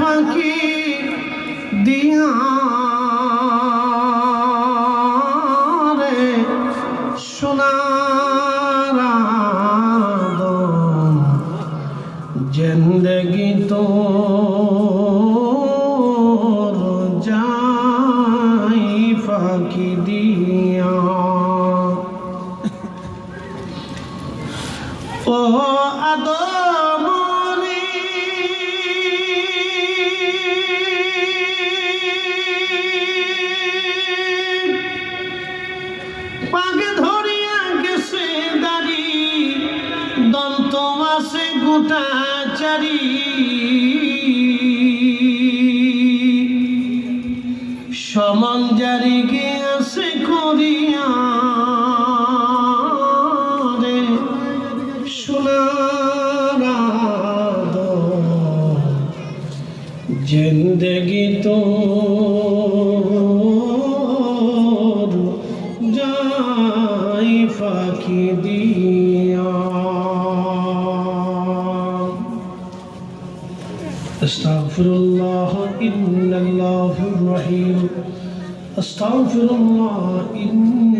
ফাঁকি দিয়া রে সোনার জিন্দগি তো যাই ফাঁকি দিয়া। ও আদমনি পাকে ধরিয়া গেছে দাড়ি দন্ত মাসে গোটা চারি। সমান জারি গিয়াছে করিয়া রে, সোনার জিন্দগি তো ফাঁকি দিয়া أستغفر الله إن الله الرحيم أستغفر الله إن